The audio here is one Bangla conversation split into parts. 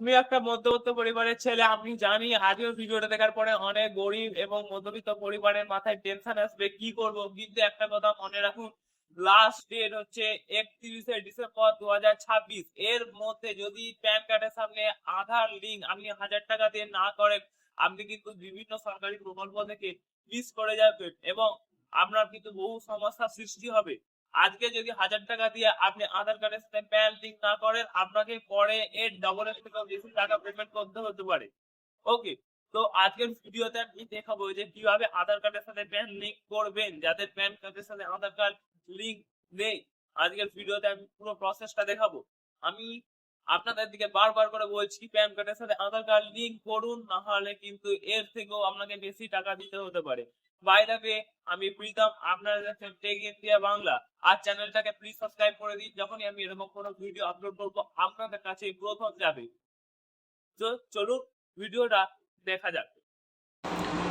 আমি একটা মধ্যবিত্ত পরিবারের ছেলে, আমি জানি আজকের ভিডিওটা দেখার পরে অনেক গরিব এবং মধ্যবিত্ত পরিবারের মাথায় টেনশন আসবে, কি করব? কিন্তু একটা কথা মনে রাখুন লাস্ট ডেট হচ্ছে একত্রিশে ডিসেম্বর দু ছাব্বিশ। এর মধ্যে যদি প্যান কার্ডের সামনে আধার লিঙ্ক আপনি হাজার টাকা দিয়ে না করেন, আপনি কিন্তু বিভিন্ন সরকারি প্রকল্প থেকে মিস করে যাবেন এবং আপনার কিন্তু বহু সমস্যার সৃষ্টি হবে। আজকে যদি হাজার টাকা দিয়ে আপনি আধার কার্ডের সাথে প্যান না করেন, আপনাকে পরে এর ডবলের থেকেও বেশি টাকা পেমেন্ট করতে হতে পারে। ওকে তো আজকের ভিডিওতে আমি দেখাবো যে কীভাবে আধার কার্ডের সাথে প্যান লিঙ্ক করবেন যাদের প্যান কার্ডের সাথে আধার কার্ড লিঙ্ক নেই। আজকের ভিডিওতে আমি পুরো প্রসেসটা দেখাবো। আমি আপনাদের দিকে বারবার করে বলছি প্যান কার্ডের সাথে আধার কার্ড লিঙ্ক করুন, না হলে কিন্তু এর থেকেও আপনাকে বেশি টাকা দিতে হতে পারে। বাই দ্য ওয়ে আমি প্রীতম, আপনারা দেখছেন টেক ইন্ডিয়া বাংলা আর চ্যানেলটাকে প্লিজ সাবস্ক্রাইব করে দিন, যখনই আমি এরকম কোনো ভিডিও আপলোড করব, আপনাদের কাছে প্রথম যাবে। তো চলুন, ভিডিওটা দেখা যাক।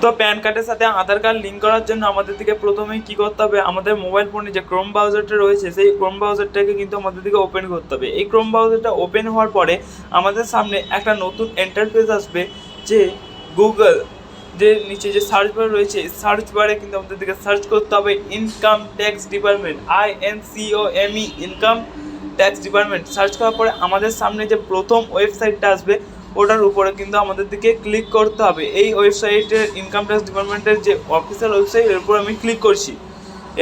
তো প্যান কার্ডের সাথে আধার কার্ড লিঙ্ক করার জন্য আমাদের দিকে প্রথমেই কি করতে হবে? আমাদের মোবাইল ফোনে যে ক্রোম ব্রাউজারটা রয়েছে, সেই ক্রোম ব্রাউজারটাকে কিন্তু আমাদের দিকে ওপেন করতে হবে। এই ক্রোম ব্রাউজারটা ওপেন হওয়ার পরে আমাদের সামনে একটা নতুন ইন্টারফেস আসবে, যে গুগল যে নিচে যে সার্চ বার রয়েছে সার্চ বারে কিন্তু আমাদের দিকে সার্চ করতে হবে income tax department I N C O M E income tax department search করার পরে আমাদের সামনে যে প্রথম ওয়েবসাইটটা আসবে, ওটার উপরে কিন্তু আমাদের দিকে ক্লিক করতে হবে। এই ওয়েবসাইটের ইনকাম ট্যাক্স ডিপার্টমেন্টের যে অফিসিয়াল ওয়েবসাইট এর উপর আমি ক্লিক করছি।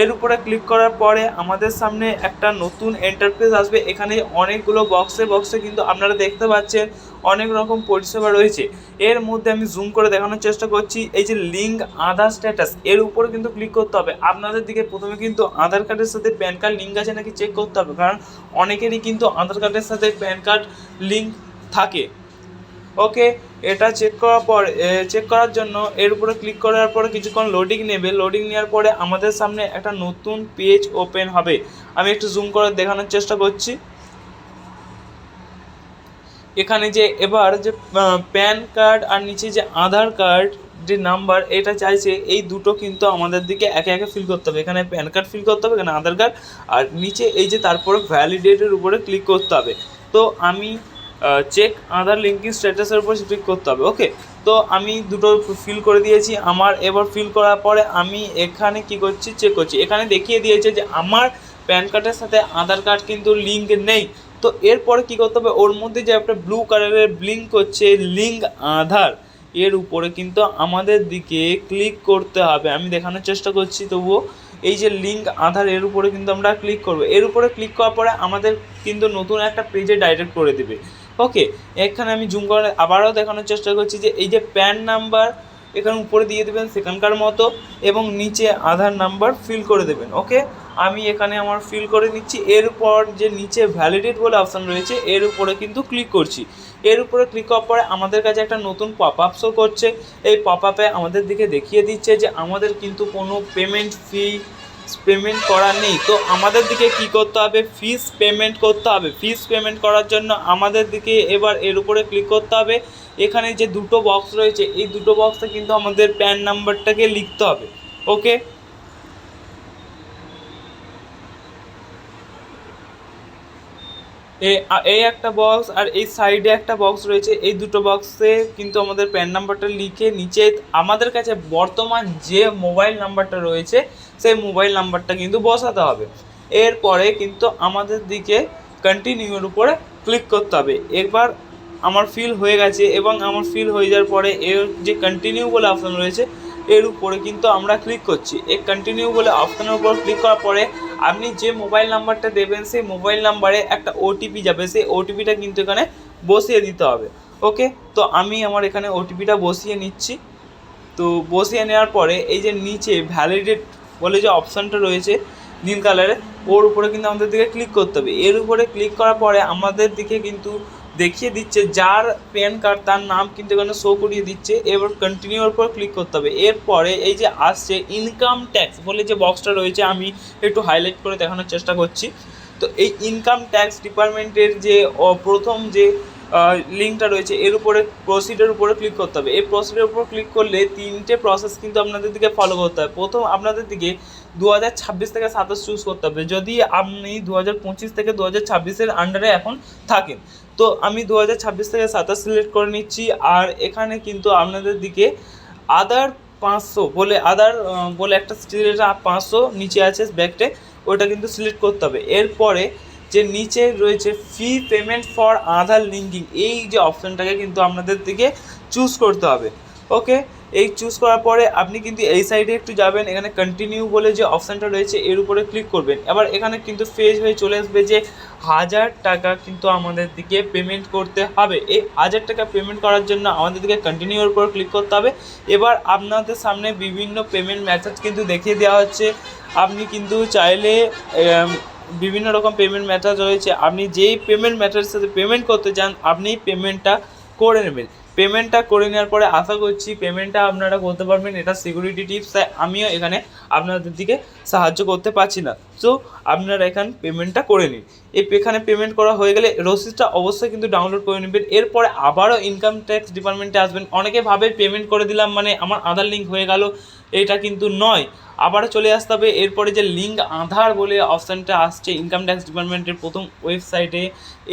এর উপরে ক্লিক করার পরে আমাদের সামনে একটা নতুন এন্টারফেস আসবে। এখানে অনেকগুলো বক্সে বক্সে কিন্তু আপনারা দেখতে পাচ্ছেন অনেক রকম পরিষেবা রয়েছে। এর মধ্যে আমি জুম করে দেখানোর চেষ্টা করছি। এই যে লিঙ্ক আধার স্ট্যাটাস এর উপরে কিন্তু ক্লিক করতে হবে। আপনাদের দিকে প্রথমে কিন্তু আধার কার্ডের সাথে প্যান কার্ড লিঙ্ক আছে নাকি চেক করতে হবে? কারণ অনেকেরই কিন্তু আধার কার্ডের সাথে প্যান কার্ড লিঙ্ক থাকে। ওকে এটা চেক করার পর চেক করার জন্য এর উপরে ক্লিক করার পরে কিছুক্ষণ লোডিং নেবে। লোডিং নেওয়ার পরে আমাদের সামনে একটা নতুন পেজ ওপেন হবে। আমি একটু জুম করে দেখানোর চেষ্টা করছি। এখানে যে এবার যে প্যান কার্ড আর নিচে যে আধার কার্ড যে নাম্বার, এটা চাইছে, এই দুটো কিন্তু আমাদের দিকে একে একে ফিল করতে হবে। এখানে প্যান কার্ড ফিল করতে হবে, এখানে আধার কার্ড, আর নিচে এই যে তারপরে ভ্যালিডেটের উপরে ক্লিক করতে হবে। তো আমি চেক আধার লিঙ্কিং স্ট্যাটাসের উপর ক্লিক করতে হবে ওকে তো আমি দুটো ফিল করে দিয়েছি, আমার এবার ফিল করার পরে আমি এখানে কি করছি চেক করছি। এখানে দেখিয়ে দিয়েছে যে আমার প্যান কার্ডের সাথে আধার কার্ড কিন্তু লিঙ্ক নেই। তো এরপরে কি করতে হবে? ওর মধ্যে যে একটা ব্লু কালারের ব্লিঙ্ক করছে লিঙ্ক আধার, এর উপরে কিন্তু আমাদের দিকে ক্লিক করতে হবে। আমি দেখানোর চেষ্টা করছি তবুও। এই যে লিঙ্ক আধার, এর উপরে কিন্তু আমরা ক্লিক করব। এর উপরে ক্লিক করার পরে আমাদের কিন্তু নতুন একটা পেজে ডাইরেক্ট করে দেবে। ওকে এখানে আমি জুম করে আবারও দেখানোর চেষ্টা করছি যে এই যে প্যান নাম্বার এখানে উপরে দিয়ে দেবেন সেখানকার মতো এবং নিচে আধার নাম্বার ফিল করে দেবেন ওকে আমি এখানে আমার ফিল করে নিচ্ছি, এরপর যে নিচে ভ্যালিডেট বলে অপশান রয়েছে, এর উপরে কিন্তু ক্লিক করছি। এর উপরে ক্লিক করার পরে আমাদের কাছে একটা নতুন পপ আপ শো করছে, এই পপ আপে আমাদের দিকে দেখিয়ে দিচ্ছে যে আমাদের কিন্তু কোনো পেমেন্ট ফি পেমেন্ট করা নেই। তো আমাদের দিকে কি করতে হবে? ফিস পেমেন্ট করতে হবে। ফিস পেমেন্ট করার জন্য আমাদের দিকে এবার এর উপরে ক্লিক করতে হবে। এখানে যে দুটো বক্স রয়েছে, এই দুটো বক্সে কিন্তু আমাদের প্যান নাম্বারটাকে লিখতে হবে। ওকে এই একটা বক্স আর এই সাইডে একটা বক্স রয়েছে। এই দুটো বক্সে কিন্তু আমাদের প্যান নাম্বারটা লিখে নিচে আমাদের কাছে বর্তমান যে মোবাইল নাম্বারটা রয়েছে, সেই মোবাইল নাম্বারটা কিন্তু বসাতে হবে। এরপরে কিন্তু আমাদের দিকে কন্টিনিউর উপরে ক্লিক করতে হবে। একবার আমার ফিল হয়ে গেছে এবং আমার ফিল হয়ে যাওয়ার পরে এর যে কন্টিনিউ বলে অপশান রয়েছে, এর উপরে কিন্তু আমরা ক্লিক করছি। এই কন্টিনিউ বলে অপশানের উপর ক্লিক করার পরে আপনি যে মোবাইল নাম্বারটা দেবেন, সেই মোবাইল নাম্বারে একটা ওটিপি যাবে। সেই ওটিপিটা কিন্তু এখানে বসিয়ে দিতে হবে। ওকে? তো আমি আমার এখানে ওটিপিটা বসিয়ে নিচ্ছি। তো বসিয়ে নেওয়ার পরে এই যে নিচে ভ্যালিডেট বলে যে অপশানটা রয়েছে নীল কালারের ওর উপরে কিন্তু আমাদের দিকে ক্লিক করতে হবে। এর উপরে ক্লিক করার পরে আমাদের দিকে কিন্তু দেখিয়ে দিচ্ছে, যার প্যান কার্ড তার নাম কিন্তু এখানে শো করিয়ে দিচ্ছে এবার কন্টিনিউর উপর ক্লিক করতে হবে। এরপরে এই যে আসছে ইনকাম ট্যাক্স বলে যে বক্সটা রয়েছে, আমি একটু হাইলাইট করে দেখানোর চেষ্টা করছি। তো এই ইনকাম ট্যাক্স ডিপার্টমেন্টের যে প্রথম যে লিঙ্কটা রয়েছে, এর উপরে প্রসিডের উপরে ক্লিক করতে হবে। এই প্রসিডের উপর ক্লিক করলে তিনটে প্রসেস কিন্তু আপনাদের দিকে ফলো করতে হবে। প্রথম আপনাদের দিকে দু হাজার ছাব্বিশ থেকে সাতাশ চুজ করতে হবে। যদি আপনি দু হাজার পঁচিশ থেকে দু হাজার ছাব্বিশের আন্ডারে এখন থাকেন তো আমি দু হাজার ছাব্বিশ থেকে সাতাশ সিলেক্ট করে নিচ্ছি। আর এখানে কিন্তু আপনাদের দিকে আদার পাঁচশো বলে, আদার বলে একটা সিলেক্ট পাঁচশো নিচে আছে ব্যাগটে, ওটা কিন্তু সিলেক্ট করতে হবে। এরপরে যে নিচে রয়েছে fee payment for Aadhaar linking, এই যে অপশানটাকে কিন্তু আপনাদের দিকে চুজ করতে হবে। ওকে, এই চুজ করার পরে আপনি কিন্তু এই সাইডে একটু যাবেন, এখানে কন্টিনিউ বলে যে অপশানটা রয়েছে, এর উপরে ক্লিক করবেন। এবার এখানে কিন্তু ফেজ হয়ে চলে আসবে যে হাজার টাকা কিন্তু আমাদের দিকে পেমেন্ট করতে হবে। এই হাজার টাকা পেমেন্ট করার জন্য আমাদের দিকে কন্টিনিউর উপর ক্লিক করতে হবে। এবার আপনাদের সামনে বিভিন্ন পেমেন্ট মেথড কিন্তু দেখিয়ে দেওয়া হচ্ছে। আপনি কিন্তু চাইলে বিভিন্ন রকম পেমেন্ট মেথড রয়েছে। আপনি যেই পেমেন্ট মেথডের সাথে পেমেন্ট করতে চান, আপনি পেমেন্টটা করে নেবেন। পেমেন্টটা করে নেওয়ার পরে আশা করছি পেমেন্টটা আপনারা করতে পারবেন। এটা সিকিউরিটি টিপস তাই আমিও এখানে আপনাদের দিকে সাহায্য করতে পারছি না। সো আপনারা এখান পেমেন্টটা করে নিন। এই এখানে পেমেন্ট করা হয়ে গেলে রসিদটা অবশ্যই কিন্তু ডাউনলোড করে নেবেন। এরপরে আবারও ইনকাম ট্যাক্স ডিপার্টমেন্টে আসবেন। অনেকে ভাবে পেমেন্ট করে দিলাম মানে আমার আধার লিঙ্ক হয়ে গেল, এটা কিন্তু নয়। আবারও চলে আসতে হবে। এরপরে যে লিঙ্ক আধার বলে অপশানটা আসছে ইনকাম ট্যাক্স ডিপার্টমেন্টের প্রথম ওয়েবসাইটে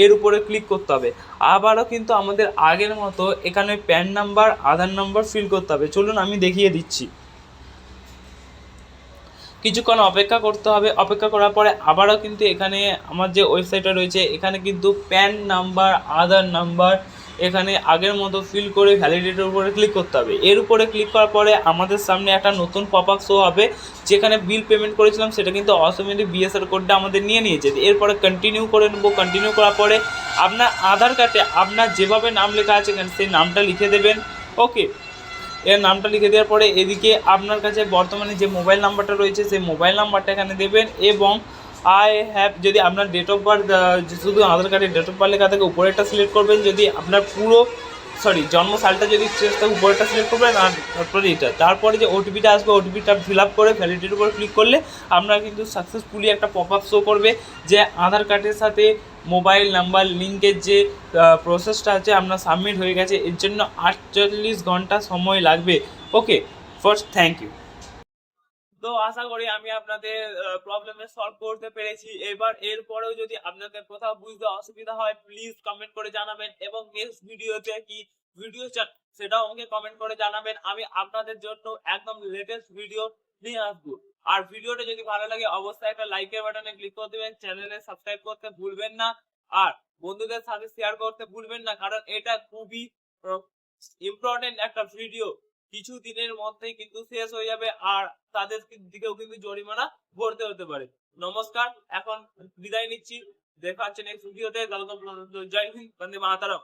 এর উপরে ক্লিক করতে হবে। আবারও কিন্তু আমাদের আগের মতো এখানে PAN number Aadhaar number fill করতে হবে। চলুন আমি দেখিয়ে দিচ্ছি। কিছুক্ষণ অপেক্ষা করতে হবে। অপেক্ষা করার পরে আবারও কিন্তু এখানে আমার যে ওয়েবসাইটটা রয়েছে, এখানে কিন্তু প্যান নাম্বার আধার নাম্বার এখানে আগের মতো ফিল করে ভ্যালিডেটের উপরে ক্লিক করতে হবে। এর উপরে ক্লিক করার পরে আমাদের সামনে একটা নতুন পপ আপ শো হবে, যেখানে বিল পেমেন্ট করেছিলাম, সেটা কিন্তু অটোমেটিক বিএসআর কোডটা আমাদের নিয়ে নিয়েছে। এরপরে কন্টিনিউ করে নেব। কন্টিনিউ করার পরে আপনার আধার কার্ডে আপনার যেভাবে নাম লেখা আছে সেই নামটা লিখে দেবেন। ওকে এর নামটা লিখে দেওয়ার পরে এদিকে আপনার কাছে বর্তমানে যে মোবাইল নাম্বারটা রয়েছে, সেই মোবাইল নাম্বারটা এখানে দেবেন এবং আই হ্যাভ যদি আপনার ডেট অফ বার্থ শুধু আধার কার্ডের ডেট অফ বার্থ লেখা থাকে, উপরেরটা সিলেক্ট করবেন। যদি আপনার পুরো সরি, জন্ম সালটা যদি চেষ্টা থাকে উপরেরটা সিলেক্ট করবেন আর তারপরে এটা। তারপরে যে ওটিপিটা আসবে ওটিপিটা ফিল আপ করে ভ্যালিডিটির উপর ক্লিক করলে আপনার কিন্তু সাকসেসফুলি একটা পপ আপ শো করবে যে আধার কার্ডের সাথে মোবাইল নাম্বার লিঙ্কের যে প্রসেসটা আছে আপনার সাবমিট হয়ে গেছে। এর জন্য আটচল্লিশ ঘণ্টা সময় লাগবে। ওকে ফার্স্ট থ্যাংক ইউ তো আশা করি আমি আপনাদের প্রবলেমে সলভ করতে পেরেছি। এবার এরপরেও যদি আপনাদের কোথাও বুঝতে অসুবিধা হয় প্লিজ কমেন্ট করে জানাবেন এবং নেক্সট ভিডিওতে কি ভিডিও চান সেটাও আমাকে কমেন্ট করে জানাবেন। আমি আপনাদের জন্য একদম লেটেস্ট ভিডিও নিয়ে আসব। আর ভিডিওটা যদি ভালো লাগে, অবশ্যই একটা লাইকের বাটনে ক্লিক করে দেবেন। চ্যানেলে সাবস্ক্রাইব করতে ভুলবেন না। আর বন্ধুদের সাথে শেয়ার করতে ভুলবেন না, কারণ এটা খুবই ইম্পর্টেন্ট একটা ভিডিও কিছু দিনের মধ্যেই কিন্তু শেষ হয়ে যাবে আর তাদের দিকেও কিন্তু জরিমানা ভরতে হতে পারে। নমস্কার, এখন বিদায় নিচ্ছি। দেখা হচ্ছে নেক্সট ভিডিওতে জয় হিন্দ, বন্দে মাতারম।